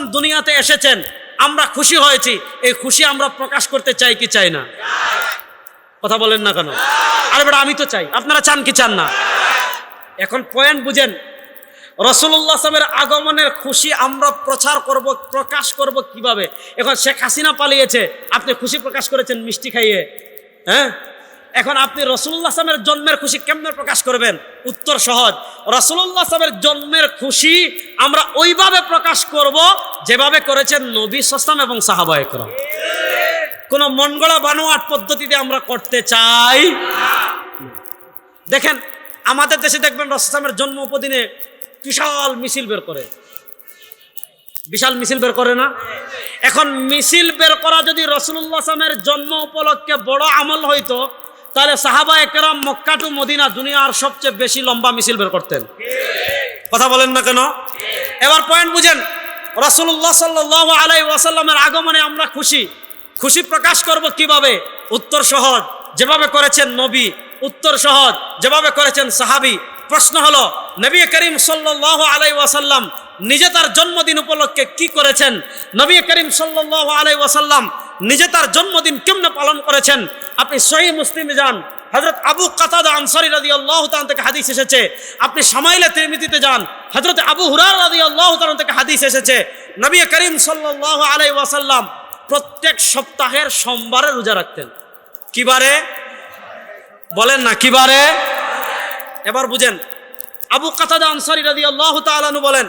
সাল্লাম দুনিয়াতে এসেছেন, আমরা খুশি হয়েছি। এই খুশি আমরা প্রকাশ করতে চাই কি চাই না? কথা বলেন না কেন? আরে বেটা, আমি তো চাই। আপনারা চান কি চান না? এখন পয়েন্ট বুঝেন রসুল্লাহ সাহেবের আগমনের খুশি আমরা প্রচার করব, প্রকাশ করব কীভাবে? এখন শেখ হাসিনা পালিয়েছে, আপনি খুশি প্রকাশ করেছেন মিষ্টি খাইয়ে হ্যাঁ? এখন আপনি রসুল্লাহ সাহেবের জন্মের খুশি কেমনে প্রকাশ করবেন? উত্তর সহজ। রসুল্লাহ সাহেবের জন্মের খুশি আমরা ওইভাবে প্রকাশ করব যেভাবে করেছেন নবী সালাম এবং সাহাবা একরম। কোনো মনগড়া বানোয়াট পদ্ধতিতে আমরা করতে চাই দেখেন, আমাদের দেশে দেখবেন রসলামের জন্ম উপদিনে বিশাল মিছিল বের করে। বিশাল মিছিল বের করে না? এখন মিছিল বের করা যদি রসুল্লাহ আসলামের জন্ম উপলক্ষে বড় আমল হইতো তাহলে সাহাবা একরাম মক্কা টু মদিনা দুনিয়ার সবচেয়ে বেশি লম্বা মিছিল বের করতেন। কথা বলেন না কেন? এবার পয়েন্ট বুঝেন রসুল্লাহ সাল্লাহ আলাই ওয়াসাল্লামের আগমনে আমরা খুশি। খুশি প্রকাশ করব কীভাবে? উত্তর সহজ, যেভাবে করেছেন নবী, উত্তর সহজ, যেভাবে করেছেন সাহাবি। প্রশ্ন হলো, নবী করিম সাল্লাহ আলাই ওয়াসাল্লাম নিজে তার জন্মদিন উপলক্ষে কি করেছেন? নবী করিম সাল্লাহ আলাই ওয়াসাল্লাম নিজে তার জন্মদিন কেমনে পালন করেছেন? আপনি সহি মুসলিমে যান। হজরত আবু কাতাদা আনসারি রাদি আল্লাহ তান থেকে হাদিস এসেছে। আপনি সামাইলে তিরমিতিতে যান। হজরত আবু হুরার রাদি আল্লাহ তান থেকে হাদিস এসেছে। নবী করিম সাল্লাহ আলাই ওয়াসাল্লাম প্রত্যেক সপ্তাহের সোমবারে রোজা রাখতেন। কিবারে বলেন না কিবারে এবার বুঝেন। আবু কাতাদা আনসারি রাদি আল্লাহ বলেন,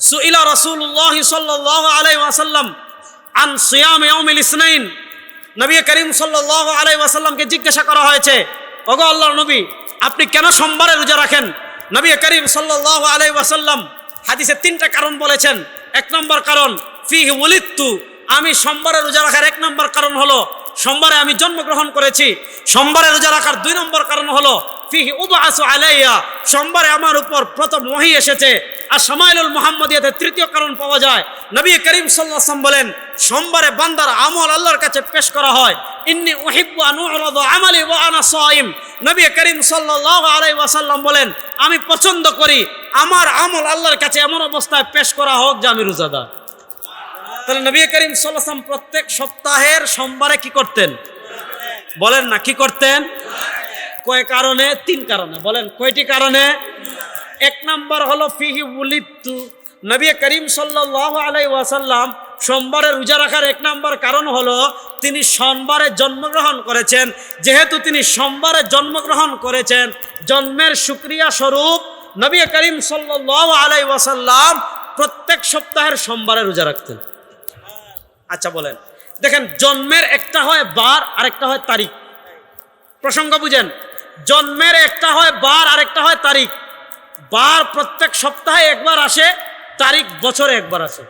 সুইলা রসুল্লাহ সাল্লাহ আলাই ওয়াসাল্লাম আন সিয়াম ইয়াউমিল ইসনাইন। নবী করিম সাল্লাল্লাহু আলাই ওয়াসাল্লামকে জিজ্ঞাসা করা হয়েছে, ওগো আল্লাহর নবী, আপনি কেন সোমবারে রোজা রাখেন? নবী করিম সাল্লাল্লাহু আলাইহি ওয়াসাল্লাম হাদিসে তিনটা কারণ বলেছেন। এক নম্বর কারণ, ফিহ উলিত্তু আমি সোমবারে রোজা রাখার এক নম্বর কারণ হলো সোমবারে আমি জন্মগ্রহণ করেছি। সোমবারে রোজা রাখার দুই নম্বর কারণ হলো, ফিহি উবাসু আলাইয়া, সোমবারে আমার উপর প্রথম ওহি এসেছে। আর সামাইলুল মোহাম্মদিয়াতে তৃতীয় কারণ পাওয়া যায়। নবী করিম সাল্লাম বলেন, সোমবারে বান্দার আমল আল্লাহর কাছে পেশ করা হয়। ইন্নি ওহিব্বু আনুরাদু আমালি ওয়া আনা সাইম। নবী করিম সাল্লাল্লাহু আলাইহি ওয়াসাল্লাম বলেন, আমি পছন্দ করি, আমার আমল আল্লাহর কাছে এমন অবস্থায় পেশ করা হোক যে আমি রোজাদার। তাহলে নবী করিম সাল্লাম প্রত্যেক সপ্তাহের সোমবারে কি করতেন? বলেন না, কি করতেন? কয় কারণে? তিন কারণে। বলেন, কয়টি কারণে? এক নম্বর হলো, ফিহি উলিত্তু নবী করিম সাল্লাহ আলাই ওয়াসাল্লাম সোমবারে রোজা রাখার এক নম্বর কারণ হলো, তিনি সোমবারে জন্মগ্রহণ করেছেন। যেহেতু তিনি সোমবারে জন্মগ্রহণ করেছেন, জন্মের সুক্রিয়া স্বরূপ নবী করিম সাল্লাহ আলাই ওয়াসাল্লাম প্রত্যেক সপ্তাহের সোমবারে রোজা রাখতেন। আচ্ছা বলেন। দেখেন, জন্মের একটা হয় বার, আরেকটা হয় তারিখ। প্রসঙ্গ বুঝেন। জন্মের একটা হয় বার, আরেকটা হয় তারিখ। বার প্রত্যেক সপ্তাহে একবার আসে, তারিখ বছরে একবার আসে।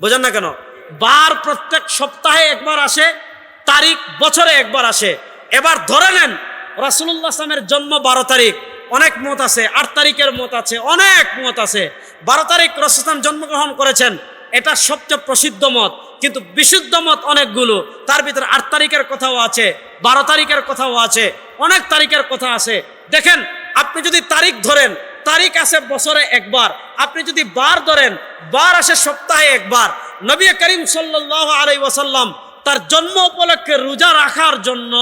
বোঝেন না কেন? বার প্রত্যেক সপ্তাহে একবার আসে, তারিখ বছরে একবার আসে। এবার ধরে নেন রাসুল্লাহ আসলামের জন্ম বারো তারিখ। অনেক মত আছে, আট তারিখের মত আছে, অনেক মত আছে। বারো তারিখ রসুলাম জন্মগ্রহণ করেছেন। এটা সবচেয়ে প্রসিদ্ধ মত। কিন্তু বিশুদ্ধ মত অনেকগুলো। তার ভিতরে আট তারিখের কথাও আছে, বারো তারিখের কথাও আছে, অনেক তারিখের কথা আছে। দেখেন, আপনি যদি তারিখ ধরেন, তারিখ আসে বছরে একবার। আপনি যদি বার ধরেন, বার আসে সপ্তাহে একবার। নবী করিম সাল্লাহ আলাই ওয়াসাল্লাম তার জন্ম উপলক্ষে রোজা রাখার জন্য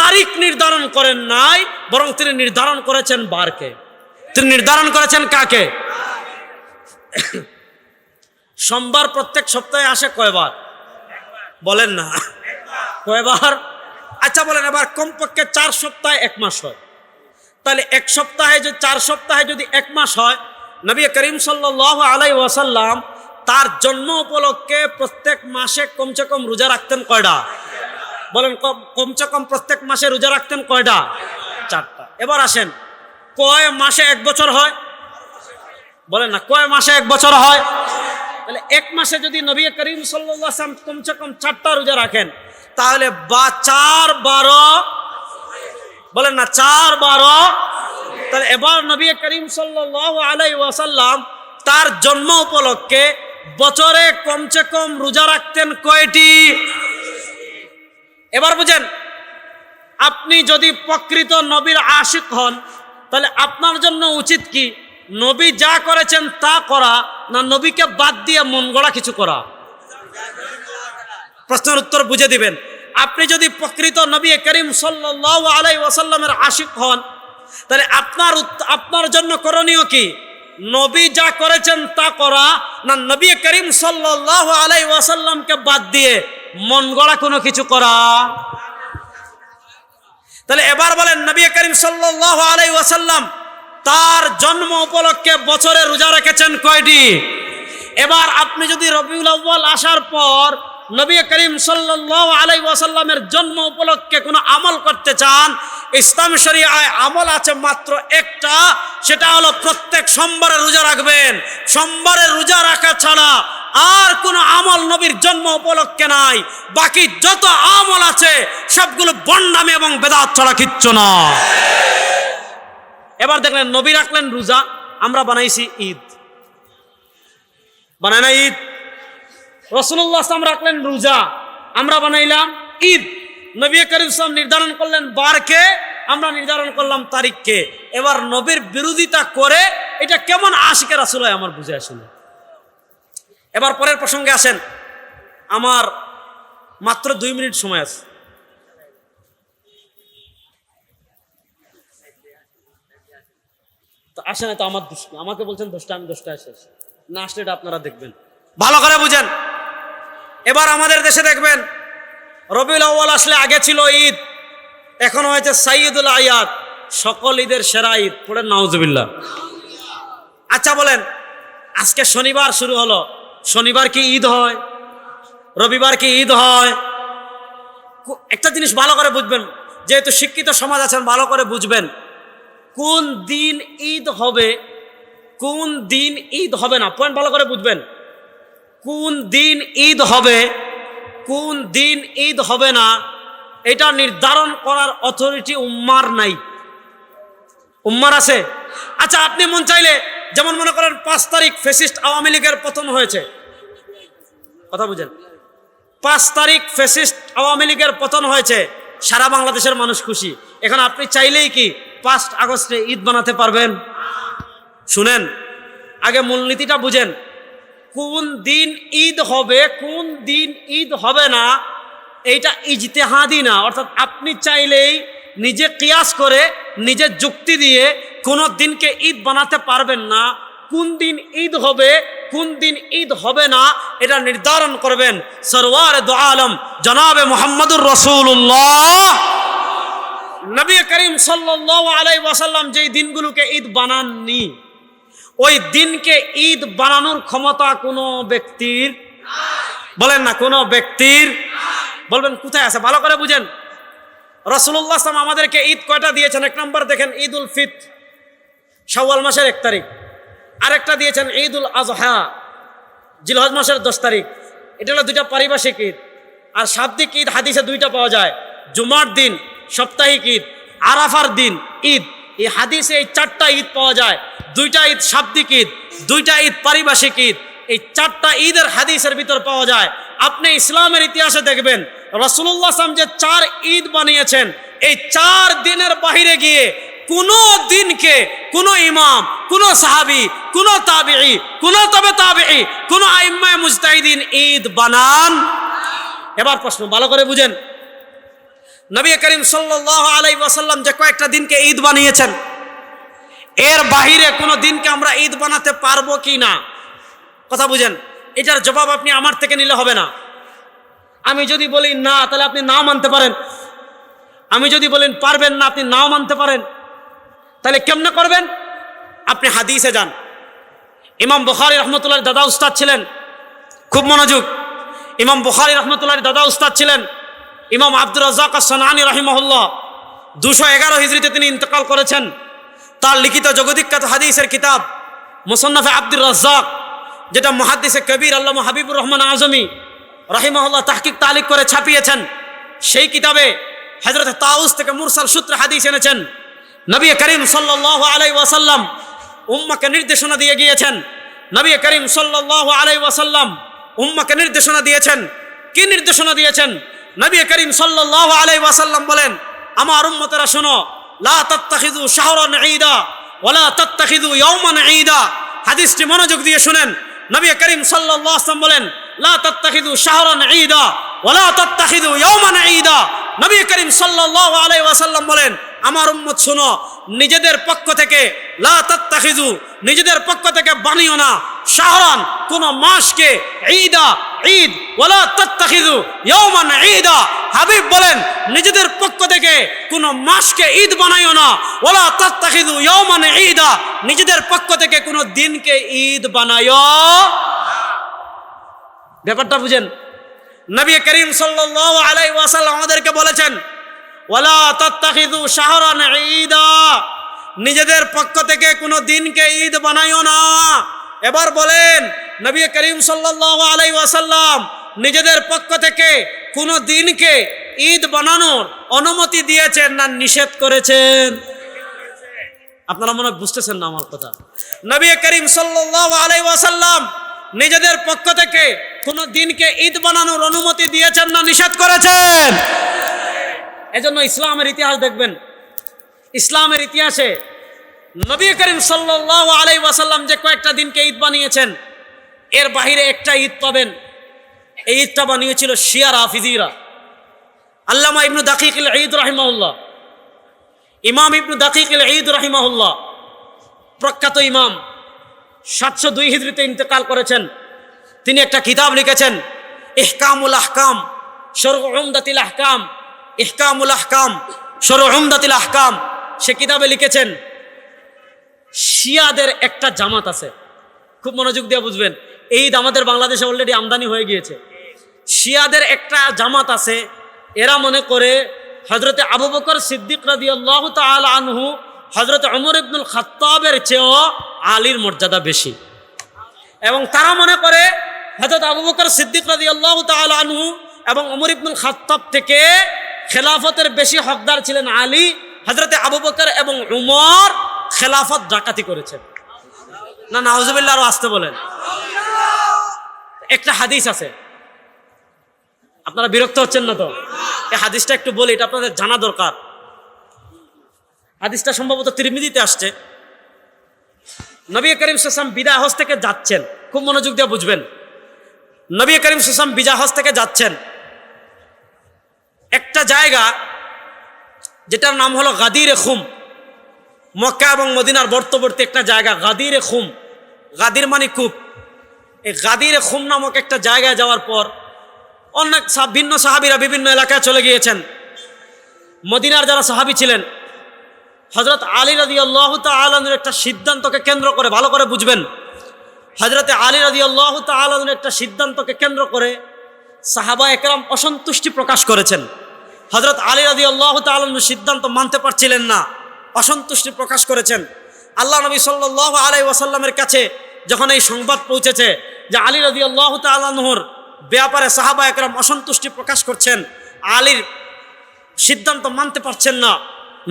তারিখ নির্ধারণ করেন নাই, বরং তিনি নির্ধারণ করেছেন বারকে। তিনি নির্ধারণ করেছেন কাকে? সোমবার প্রত্যেক সপ্তাহে আসে কয়বার? বলেন না। কয়বার? আচ্ছা বলেন, এবার কমপক্ষে চার সপ্তাহে এক মাস হয়। তাহলে এক সপ্তাহে যদি, চার সপ্তাহে যদি এক মাস হয়, নবী করিম সাল্লাহ আলাই ওয়াসাল্লাম তার জন্ম উপলক্ষে প্রত্যেক মাসে কমসে কম রোজা রাখতেন কয়টা? বলেন, কম- কমসে কম প্রত্যেক মাসে রোজা রাখতেন কয়টা? চারটা। এবার আসেন, কয় মাসে এক বছর হয়? বলেন না, কয় মাসে এক বছর হয়? তাহলে এক মাসে যদি নবী করিম সাল্লাম কমসে কম চারটা রোজা রাখেন, তাহলে বা চার বারো বলেন না, চার বারো তাহলে এবার নবী করিম সাল্লাহ আলাই ওয়াসাল্লাম তার জন্ম উপলক্ষে বছরে কমসে কম রোজা রাখতেন কয়টি? এবার বুঝেন, আপনি যদি প্রকৃত নবীর আশিক হন, তাহলে আপনার জন্য উচিত কি? নবী যা করেছেন তা করা না নবীকে বাদ দিয়ে মন গড়া কিছু করা। প্রশ্নের উত্তর বুঝে দিবেন। আপনি যদি প্রকৃত নবী করিম সাল্লাল্লাহু আলাই ওয়াসাল্লামের আশিক হন, তাহলে আপনার আপনার জন্য করণীয় কি? নবী যা করেছেন তা করা না নবী করিম সাল্লাল্লাহু আলাই ওয়াসাল্লামকে বাদ দিয়ে মন গড়া কোনো কিছু করা? তাহলে এবার বলেন, নবী করিম সাল্লাল্লাহু আলাই ওয়াসাল্লাম তার জন্ম উপলক্ষে বছরে রোজা রেখেছেন কয়টি? এবার আপনি যদি রবিউল আউ্বাল আসার পর নবী করিম সাল্লাল্লাহু আলাইহি ওয়াসাল্লামের জন্ম উপলক্ষে কোনো আমল করতে চান, ইসলাম শরিয়ায় আমল আছে মাত্র একটা, সেটা হলো প্রত্যেক সোমবারে রোজা রাখবেন। সোমবারে রোজা রাখা ছাড়া আর কোনো আমল নবীর জন্ম উপলক্ষে নাই। বাকি যত আমল আছে, সবগুলো বন্ডামি এবং বেদাত ছাড়া কিচ্ছু না এবার দেখলেন নবী রাখলেন রোজা, আমরা বানাইছি ঈদ। বানায় না ঈদ? রসুল্লাহ আসলাম রাখলেন রোজা, আমরা বানাইলাম ঈদ। নবী করিম ইসলাম নির্ধারণ করলেন বারকে, আমরা নির্ধারণ করলাম তারিখকে। এবার নবীর বিরোধিতা করে এটা কেমন আশিকের আসলে আমার বুঝে আসলে এবার পরের প্রসঙ্গে আসেন। আমার মাত্র দুই মিনিট সময় আছে। তো আসে না তো আমার দোষ আমাকে বলছেন দোষটা আমি দোষটা শেষ। না আসলে এটা আপনারা দেখবেন। ভালো করে বুঝেন। এবার আমাদের দেশে দেখবেন, রবিউল আউ্বাল আসলে আগে ছিল ঈদ, এখন হয়েছে সাইয়দুল আয়াত, সকল ঈদের সেরা ঈদ। পড়েন নাউজুবিল্লাহ। আচ্ছা বলেন, আজকে শনিবার শুরু হলো। শনিবার কি ঈদ হয়? রবিবার কি ঈদ হয়? একটা জিনিস ভালো করে বুঝবেন। যেহেতু শিক্ষিত সমাজ আছেন, ভালো করে বুঝবেন। কোন দিন ঈদ হবে? কোন দিন ঈদ হবে না? পয়েন্ট ভালো করে বুঝবেন। কোন দিন ঈদ হবে? কোন দিন ঈদ হবে না? এটা নির্ধারণ করার অথরিটি উম্মার নাই। উম্মার আছে? আচ্ছা আপনি মন চাইলে, যেমন মনে করেন পাঁচ তারিখ ফেসিস্ট আওয়ামী লীগের পতন হয়েছে। কথা বুঝেন। পাঁচ তারিখ ফেসিস্ট আওয়ামী লীগের পতন হয়েছে। সারা বাংলাদেশের মানুষ খুশি। এখন আপনি চাইলেই কি পাঁচ আগস্টে ঈদ বানাতে পারবেন। শুনেন, আগে মূলনীতিটা বুঝেন। কোন দিন ঈদ হবে, কোন দিন ঈদ হবে না, এইটা ইজতেহাদি না। অর্থাৎ আপনি চাইলেই নিজে কিয়াস করে, নিজে যুক্তি দিয়ে কোনো দিনকে ঈদ বানাতে পারবেন না। কোন দিন ঈদ হবে, কোন দিন ঈদ হবে না, এটা নির্ধারণ করবেন। সরওয়ার দো আলম, জনাবে মোহাম্মদুর রসুল্লাহ নবী করিম সাল্লাল্লাহু আলাইহি ওয়াসাল্লাম যেই দিনগুলোকে ঈদ বানাননি, ওই দিনকে ঈদ বানানোর ক্ষমতা কোনো ব্যক্তির বলেন না, কোনো ব্যক্তির বলবেন, কোথায় আছে? ভালো করে বুঝেন। রসুল্লাহ আসলাম আমাদেরকে ঈদ কয়টা দিয়েছেন? এক নম্বর দেখেন ঈদ উল ফিত শাওয়াল মাসের এক তারিখ। আরেকটা দিয়েছেন ঈদ উল আজহা, জিলহজ মাসের দশ তারিখ। এটা হলো দুইটা পারিভাষিক ঈদ। আর শাব্দিক ঈদ হাদিসে দুইটা পাওয়া যায়, জুমার দিন সাপ্তাহিক ঈদ, আরাফার দিন, ঈদ। এই হাদিসে এই চারটা ঈদ পাওয়া যায়। দুইটা ঈদ শাব্দিক ঈদ, দুইটা ঈদ পারিভাষিক ঈদ। এই চারটা ঈদের হাদিসের ভিতর পাওয়া যায়। আপনি ইসলামের ইতিহাসে দেখবেন রসুল্লাহ আসলাম যে চার ঈদ বানিয়েছেন, এই চার দিনের বাহিরে গিয়ে কোনো দিনকে, কোনো ইমাম, কোনো সাহাবি, কোনো তাবিঈ, কোনো তবে তাবিঈ, কোনো আইম্মায় মুজতাহিদিন ঈদ বানান। এবার প্রশ্ন, ভালো করে বুঝেন। নবী করিম সাল্লাল্লাহু আলাই ওয়াসাল্লাম যে কয়েকটা দিনকে ঈদ বানিয়েছেন, এর বাহিরে কোনো দিনকে আমরা ঈদ বানাতে পারব কি না? কথা বুঝেন, এটার জবাব আপনি আমার থেকে নিলে হবে না। আমি যদি বলি না, তাহলে আপনি নাও মানতে পারেন। আমি যদি বলেন পারবেন না, আপনি নাও মানতে পারেন। তাহলে কেমনে করবেন? আপনি হাদিসে যান। ইমাম বুখারি রহমতুল্লাহ দাদা উস্তাদ ছিলেন। খুব মনোযোগ। ইমাম বুখারি রহমতুল্লাহ দাদা উস্তাদ ছিলেন। ইমাম আব্দুর রাজাক সনানি রহিমহল্লা দুশো এগারো হিজড়িতে তিনি ইন্তকাল করেছেন। তার লিখিত জগদিখ্যাত হাদিসের কিতাব মুসন্নফে আব্দুর রাজ্জাক, যেটা মহাদিসে কবির আল্লাহ হাবিবুর রহমান আজমি রহিমহল্লা তাহকিক তালিক করে ছাপিয়েছেন। সেই কিতাবে হজরত তাউস থেকে মুরসাল সূত্রে হাদিস এনেছেন, নবী করিম সাল্লাহ আলাই ওয়াসাল্লাম উম্মাকে নির্দেশনা দিয়ে গিয়েছেন। নবী করিম সাল্লাহ আলাই ওয়াসাল্লাম উম্মাকে নির্দেশনা দিয়েছেন। কি নির্দেশনা দিয়েছেন? নবী করিম সাল্লাহ আলাই ওয়াসাল্লাম বলেন, আমার উম্মতেরা শোনো, লা তাত্তাখিযু শাহরান ঈদা ওলা তাত্তাখিযু ইয়াওমান ঈদা। হাদিসটি মনোযোগ দিয়ে শুনেন। নবী করিম সাল্লাহ আসলাম বলেন, লা তত্তাখিদু শাহরন ঈদা ওলা তত্তাখিদু ইয়াওমান ঈদা। নবী করিম সাল্লাল্লাহু আলাইহি ওয়াসাল্লাম বলেন, আমার উম্মত শুনো, নিজেদের পক্ষ থেকে লা তাত্তাখিযু, নিজেদের পক্ষ থেকে বানিও না। শাহরান, কোন মাসকে ঈদা, ঈদ, ওয়ালা তাত্তাখিযু, ইয়াওমান ঈদা। হাবিব বলেন, নিজেদের পক্ষ থেকে কোন মাসকে ঈদ বানাইও না, ওয়ালা তাত্তাখিযু ইয়াওমান ঈদা। নিজেদের পক্ষ থেকে কোন দিনকে ঈদ বানায়ো ব্যাপারটা বুঝেন নবী করিম সাল্লাল্লাহু আলাইহি ওয়াসাল্লাম আমাদেরকে বলেছেন, ওয়ালা তাত্তাখিযু শাহরান ঈদা। নিজেদের পক্ষ থেকে কোনো দিনকে ঈদ বানাইও না। এবার বলেন, নবী করিম সাল্লাল্লাহু আলাইহি ওয়াসাল্লাম নিজেদের পক্ষ থেকে কোনো দিনকে ঈদ বানানোর অনুমতি দিয়েছেন না নিষেধ করেছেন? আপনারা মনে বুঝতেছেন না আমার কথা। নবী করিম সাল্লাল্লাহু আলাইহি ওয়াসাল্লাম নিজেদের পক্ষ থেকে কোনো দিনকে ঈদ বানানোর অনুমতি দিয়েছেন না, নিষেধ করেছেন। এজন্য ইসলামের ইতিহাস দেখবেন। ইসলামের ইতিহাসে নবী করিম সাল্লাল্লাহু আলাইহি ওয়াসাল্লাম যে কয়েকটা দিনকে ঈদ বানিয়েছেন, এর বাহিরে একটা ঈদ পাবেন। এই ঈদটা বানিয়েছিল শিয়ার হাফিজিরা আল্লামা ইবনু দাকিক ঈদ রাহিমাহুল্লাহ। ইমাম ইবনু দাকিক ঈদ রাহিমাহুল্লাহ। প্রখ্যাত ইমাম। সাতশো দুই হিজড়িতে ইন্তেকাল করেছেন। তিনি একটা কিতাব লিখেছেন, ইহকামুল আহকাম সর উমদাতিল আহকাম, ইহকামুল আহকাম সর উমদাতিল আহকাম। সে কিতাবে লিখেছেন, শিয়াদের একটা জামাত আছে। খুব মনোযোগ দিয়ে বুঝবেন এই আমাদের বাংলাদেশে অলরেডি আমদানি হয়ে গিয়েছে। শিয়াদের একটা জামাত আছে, এরা মনে করে হজরতে আবু বকর সিদ্দিক রাদি আল্লাহ আনহু হজরত অমর ইবনুল খাত্তাবের চেয়েও আলীর মর্যাদা বেশি। এবং তারা মনে করে হজরত আবু বকর সিদ্দিক রাদি আল্লাহ তাল এবং অমর ইবনুল খাত্তাব থেকে খেলাফতের বেশি হকদার ছিলেন আলী হজরতে আবু বকর এবং উমর খেলাফত ডাকাতি করেছেন। না, নাউজুবিল্লাহ আরও আসতে বলেন। একটা হাদিস আছে। আপনারা বিরক্ত হচ্ছেন না তো? এই হাদিসটা একটু বলি, এটা আপনাদের জানা দরকার। হাদিসটা সম্ভবত তিরমিদিতে আসছে। নবী করিম সাসাম বিদায় হজ থেকে যাচ্ছেন। খুব মনোযোগ দিয়ে বুঝবেন। নবী করিম সাসাম বিজা হজ থেকে যাচ্ছেন। একটা জায়গা যেটার নাম হলো গাদিরে খুম। মক্কা এবং মদিনার বর্তবর্তী একটা জায়গা, গাদিরে খুম। গাদির মানে কূপ। এই গাদিরে খুম নামক একটা জায়গায় যাওয়ার পর অনেক ভিন্ন সাহাবিরা বিভিন্ন এলাকায় চলে গিয়েছেন। মদিনার যারা সাহাবি ছিলেন হজরত আলী রাজি আল্লাহ তালনের একটা সিদ্ধান্তকে কেন্দ্র করে ভালো করে বুঝবেন। হজরতে আলী রাজি আল্লাহ তালনের একটা সিদ্ধান্তকে কেন্দ্র করে সাহাবা একরাম অসন্তুষ্টি প্রকাশ করেছেন। হজরত আলী রাজি আল্লাহ তালনের সিদ্ধান্ত মানতে পারছিলেন না, অসন্তুষ্টি প্রকাশ করেছেন। আল্লাহ নবী সাল্লাহ আলাই ওয়াসাল্লামের কাছে যখন এই সংবাদ পৌঁছেছে যে আলী রাজি আল্লাহ তালহর ব্যাপারে সাহাবা একরাম অসন্তুষ্টি প্রকাশ করছেন, আলীর সিদ্ধান্ত মানতে পারছেন না।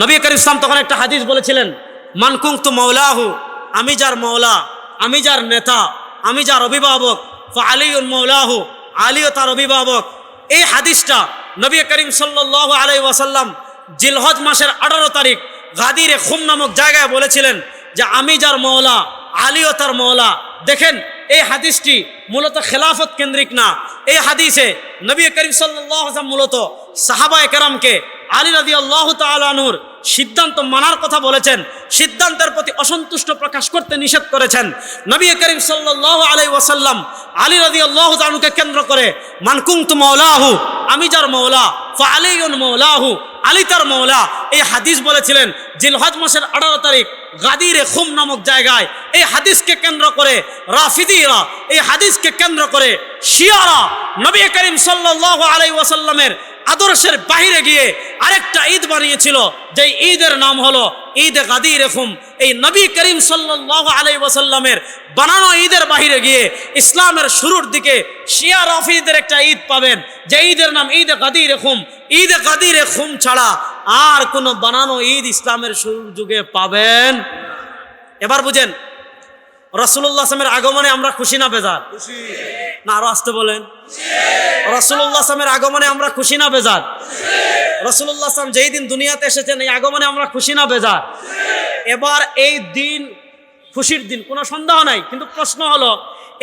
নবী করিম ইসলাম তখন একটা হাদিস বলেছিলেন মানকুং তু মৌলাহু আমি যার মৌলা আমি যার নেতা, আমি যার অভিভাবক আলিউল মৌলাহু, আলীও তার অভিভাবক। এই হাদিসটা নবী করিম সাল্লাহ আলাই ওয়াসাল্লাম জিলহজ মাসের আঠারো তারিখ গাদিরে খুম নামক জায়গায় বলেছিলেন যে আমি যার মৌলা, আলীও তার মৌলা। দেখেন, এই হাদিসটি মূলত খেলাফত কেন্দ্রিক না। এই হাদিসে নবী করিম সাল্লাহ মূলত সাহাবা একরামকে আলী রাজি আল্লাহ তালুর সিদ্ধান্ত মানার কথা বলেছেন, সিদ্ধান্তের প্রতি অসন্তুষ্ট প্রকাশ করতে নিষেধ করেছেন। নবী করিম সাল্লাহ আলাই ওয়াসাল্লাম আলী রাজি আল্লাহ জানুকে কেন্দ্র করে মানকুং তু মৌলাহু আমি যার মৌলা আলিউন মৌলাহু আলী তার মৌলা এই হাদিস বলেছিলেন, জিলহজ মাসের আঠারো তারিখ গাদিরে খুম নামক জায়গায় এই হাদিসকে কেন্দ্র করে রাফিদিরা, এই হাদিসকে কেন্দ্র করে শিয়ারা নবী করিম সাল্লাহ আলাই ওয়াসাল্লামের আদর্শের বাহিরে গিয়ে আরেকটা ঈদ বানিয়েছিল যে ঈদের নাম হলো ঈদ গাদি রেখুম এই নবী করিম সাল্লাহ আলাই ওয়াসাল্লামের বানানো ঈদের বাহিরে গিয়ে ইসলামের শুরুর দিকে শিয়া রফিদের একটা ঈদ পাবেন, যে ঈদের নাম ঈদ গাদি রেখুম ঈদ গাদি রেখুম ছাড়া আর কোনো বানানো ঈদ ইসলামের যুগে পাবেন। এবার বুঝেন রসুল্লাহ আগমনে আমরা খুশি না বেজার? না আরও আসতে বলেন। রসুল্লাহ আগমনে আমরা খুশি না বেজার? রসুল্লাহ আসলাম যেই দিন দুনিয়াতে এসেছেন এই আগমনে আমরা খুশি না বেজার? এবার এই দিন খুশির দিন কোনো সন্দেহ নাই কিন্তু প্রশ্ন হলো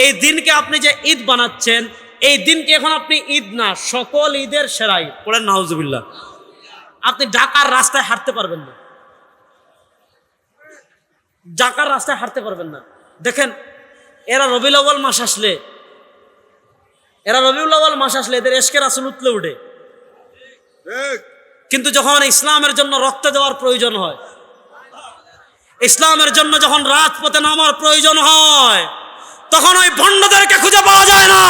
এই দিনকে আপনি যে ঈদ বানাচ্ছেন এই দিনকে এখন আপনি ঈদ না সকল ঈদের সেরা ঈদ পড়েন নাউজুবিল্লাহ আপনি ঢাকার রাস্তায় হাঁটতে পারবেন না। ঢাকার রাস্তায় হাঁটতে পারবেন না। দেখেন এরা রবিউল আউ্বাল মাস আসলে এরা রবিউল আউ্বাল মাস আসলে এদের এশকের আসল উতলে উঠে। কিন্তু যখন ইসলামের জন্য রক্ত দেওয়ার প্রয়োজন হয় ইসলামের জন্য যখন রাজপথে নামার প্রয়োজন হয় তখন ওই ভণ্ডদেরকে খুঁজে পাওয়া যায় না।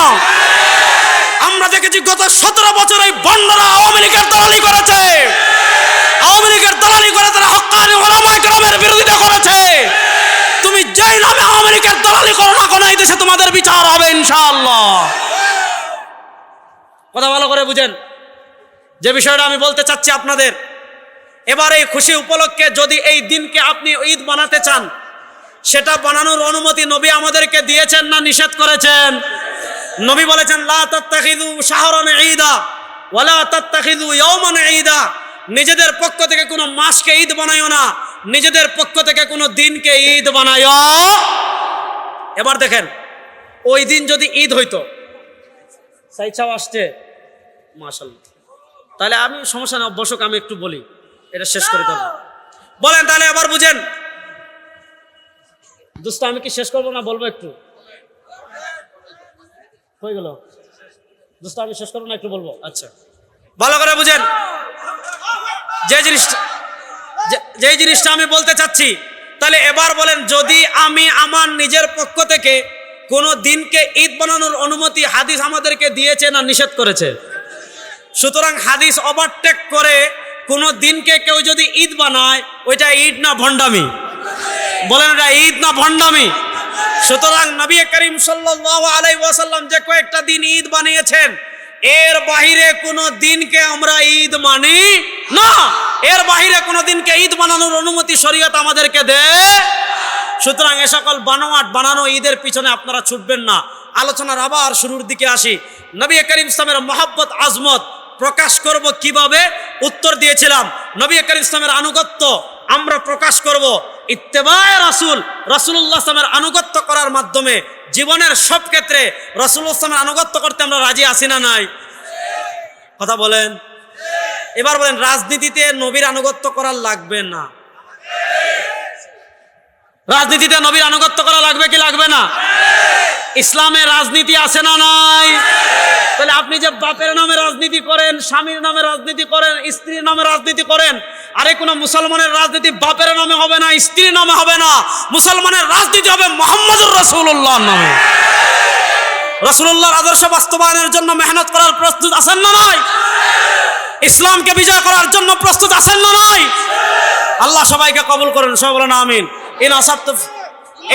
আমরা দেখেছি গত সতেরো বছর এই ভণ্ডরা আওয়ামী লীগের দলালি করেছে আওয়ামী লীগের দলালি করে তারা হকানি ওলামায় গ্রামের বিরোধিতা করেছে তুমি নামে লীগের দলালি করো না কোনো, এই দেশে তোমাদের বিচার হবে, ইনশাআল্লাহ। কথা ভালো করে বুঝেন। যে বিষয়টা আমি বলতে চাচ্ছি আপনাদের, এবার এই খুশি উপলক্ষে যদি এই দিনকে আপনি ঈদ বানাতে চান, সেটা বানানোর অনুমতি নবী আমাদেরকে দিয়েছেন না নিষেধ করেছেন? নবী বলেছেন, লা তাত্তাখিযু শাহরান ঈদা ওয়ালা তাত্তাখিযু ইয়াওমান ঈদা। নিজেদের পক্ষ থেকে কোনো মাসকে ঈদ বানাইও না। নিজেদের পক্ষ থেকে কোনো দিনকে ঈদ বানাইও এবার দেখেন, ওই দিন যদি ঈদ হইতো সাইচাও আসছে মাশাল্লাহ তাহলে আমি সমস্যা না, বসক, আমি একটু বলি, এটা শেষ করে দেবো। বলেন তাহলে আবার বুঝেন। দোস্ত, আমি কি শেষ করব না বলব একটু? হয়ে গেল। দোস্ত, আমি শেষ করব না একটু বলব? আচ্ছা। ভালো করে বুঝেন। যে জিনিসটা যেই জিনিসটা আমি বলতে চাচ্ছি, তাহলে এবার বলেন, যদি আমি আমার নিজের পক্ষ থেকে কোনো দিনকে ঈদ বানানোর অনুমতি হাদিস আমাদেরকে দিয়েছে না নিষেধ করেছে? সুতরাং হাদিস ওভারটেক করে কোনো দিনকে কেউ যদি ঈদ বানায়, ওইটা ঈদ না ভণ্ডামি? বলেন এটা ঈদ না ভণ্ডামি? সুতরাং নবী করিম সাল্লাল্লাহু আলাইহি ওয়াসাল্লাম যে কয়েকটা দিন ঈদ বানিয়েছেন, এর বাহিরে কোনো দিনকে আমরা ঈদ মানি না। এর বাহিরে কোনো দিনকে ঈদ বানানোর অনুমতি শরীয়ত আমাদেরকে দেয় সুতরাং এ সকল বানোয়াট বানানো ঈদের পিছনে আপনারা ছুটবেন না। আলোচনার আবার শুরুর দিকে আসি। নবী করিম ইসলামের মহাব্বত, আজমত প্রকাশ করব কীভাবে? উত্তর দিয়েছিলাম। নবী করিম ইসলামের আনুগত্য আমরা প্রকাশ করব। ইত্তেবায় রাসুল রাসুল্লাহ ইসলামের আনুগত্য করার মাধ্যমে জীবনের সব ক্ষেত্রে রাসুল্লাহ ইসলামের আনুগত্য করতে আমরা রাজি আছি না নাই? কথা বলেন। এবার বলেন, রাজনীতিতে নবীর আনুগত্য করা লাগবে না। রাজনীতিতে নবীর আনুগত্য করা লাগবে কি লাগবে না? ইসলামে রাজনীতি আছে না নাই? তাহলে আপনি যে বাপের নামে রাজনীতি করেন, স্বামীর নামে রাজনীতি করেন, স্ত্রীর নামে রাজনীতি করেন, আরে কোনো মুসলমানের রাজনীতি বাপের নামে হবে না, স্ত্রীর নামে হবে না। মুসলমানের রাজনীতি হবে মোহাম্মদুর রসুল্লাহর নামে। রসুল্লাহর আদর্শ বাস্তবায়নের জন্য মেহনত করার প্রস্তুত আছেন না নাই? ইসলামকে বিজয় করার জন্য প্রস্তুত আছেন না নাই? আল্লাহ সবাইকে কবুল করেন, সবাই বলেন আমিন। ইন আসাবতু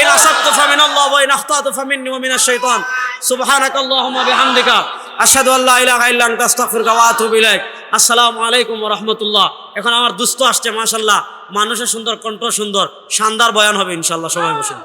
ইন আসাবতু ফামিন আল্লাহ ওয়া ইন আখতাতু ফামিন্নি ওয়া মিনাশ শাইতান। সুবহানাক আল্লাহুম্মা বিহামদিকা। আশহাদু আল্লা ইলাহা ইল্লা আনতা, আস্তাগফিরুকা ওয়া আতুবু ইলাইক। আসসালামু আলাইকুম ওয়া রাহমাতুল্লাহ। এখন আমার দুস্থ আসছে, মাশাআল্লাহ। মানুষের সুন্দর কণ্ঠ সুন্দর, শানদার বয়ান হবে, ইনশাআল্লাহ, সবাই বসুন।